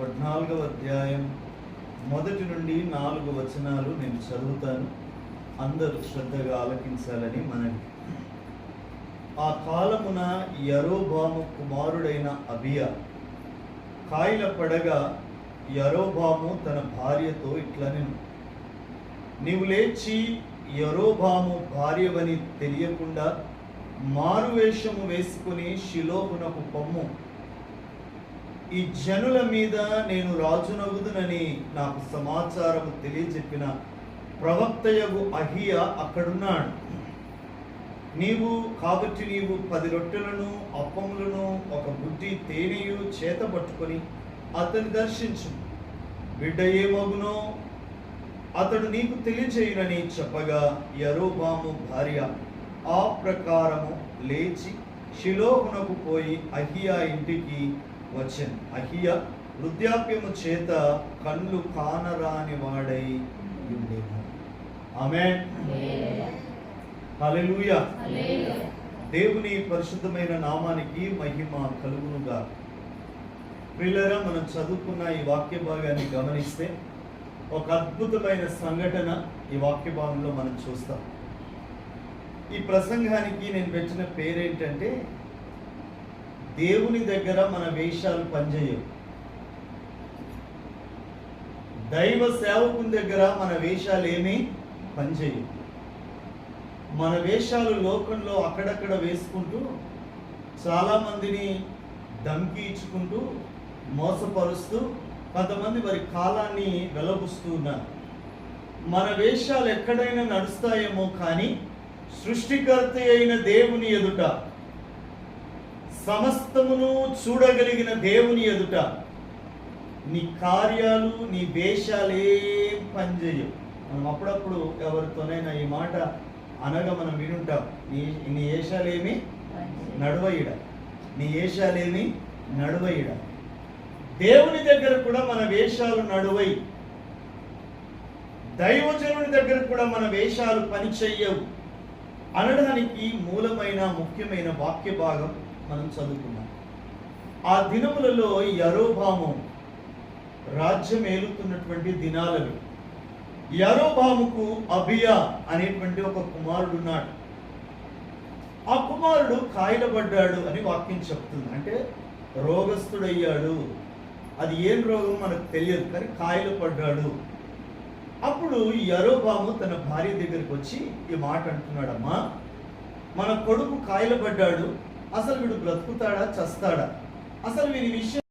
పద్నాలుగవ అధ్యాయం. మొదటి నుండి నాలుగు వచనాలు నేను చదువుతాను. అందరూ శ్రద్ధగా ఆలకించాలని మనవి. ఆ కాలమున యరోబాము కుమారుడైన అబియా కాయల పడగా యరోబాము తన భార్యతో ఇట్లనెను నీవు లేచి యరోబాము భార్యవని తెలియకుండా మారువేషము వేసుకుని శిలోహునకు పొమ్ము. ఈ జనుల మీద నేను రాజునగుదునని నాకు సమాచారము తెలియజెప్పిన ప్రవక్తయగు అహియ అక్కడున్నాడు. నీవు కాబట్టి నీవు పది రొట్టెలను అప్పములను ఒక బుడ్డి తేనెయు చేత పట్టుకొని అతని దర్శించు. బిడ్డ ఏమగునో అతడు నీకు తెలియచేయునని చెప్పగా యరోబాము భార్య ఆ ప్రకారము లేచి షిలోహునకు పోయి అహియా ఇంటికి వచ్చాను అహియ వృద్ధాప్యము చేత కళ్ళు కానరాని వాడై ఉండేను. ఆమె దేవుని పరిశుద్ధమైన నామానికి మహిమ కలుగునుగా ప్రిల్లరా మనం చదువుకున్న ఈ వాక్య భాగాన్ని గమనిస్తే ఒక అద్భుతమైన సంఘటన ఈ వాక్య భాగంలో మనం చూస్తాం. ఈ ప్రసంగానికి నేను పెట్టిన పేరేంటంటే దేవుని దగ్గర మన వేషాలు పనిచేయవు. దైవ సేవకుని దగ్గర మన వేషాలు ఏమీ పనిచేయవు. మన వేషాలు లోకంలో అక్కడక్కడ వేసుకుంటూ చాలామందిని ధమ్కి ఇచ్చుకుంటూ మోసపరుస్తూ కొంతమంది వారి కాలాన్ని వెలబుస్తూ ఉన్నారు. మన వేషాలు ఎక్కడైనా నడుస్తాయేమో కానీ సృష్టికర్త అయిన దేవుని ఎదుట సమస్తమును చూడగలిగిన దేవుని ఎదుట నీ కార్యాలు నీ వేషాలేం పనిచేయవు. మనం అప్పుడప్పుడు ఎవరితోనైనా ఈ మాట అనగా మనం వినుంటాం. నీ నీ వేషాలేమి నడవయిడ. నీ వేషాలేమి నడవయిడ. దేవుని దగ్గర కూడా మన వేషాలు నడువై దైవజనుని దగ్గర కూడా మన వేషాలు పని చెయ్యవు అనడానికి మూలమైన ముఖ్యమైన వాక్య భాగం మనం చదువుకున్నాం ఆ దినములలో యరోభాము రాజ్యం ఏలుతున్నటువంటి దినాలలో యరోబాముకు అబియా అనేటువంటి ఒక కుమారుడు ఉన్నాడు. ఆ కుమారుడు కాయలబడ్డాడు అని వాక్యం చెప్తుంది. అంటే రోగస్తుడయ్యాడు అది ఏం రోగం మనకు తెలియదు కానీ కాయలు పడ్డాడు అప్పుడు యరోబాము తన భార్య దగ్గరికి వచ్చి ఈ మాట అంటున్నాడమ్మా మన కొడుకు కాయలు పడ్డాడు అసలు వీడు బ్రతుకుతాడా చస్తాడా? అసలు వీని విషయం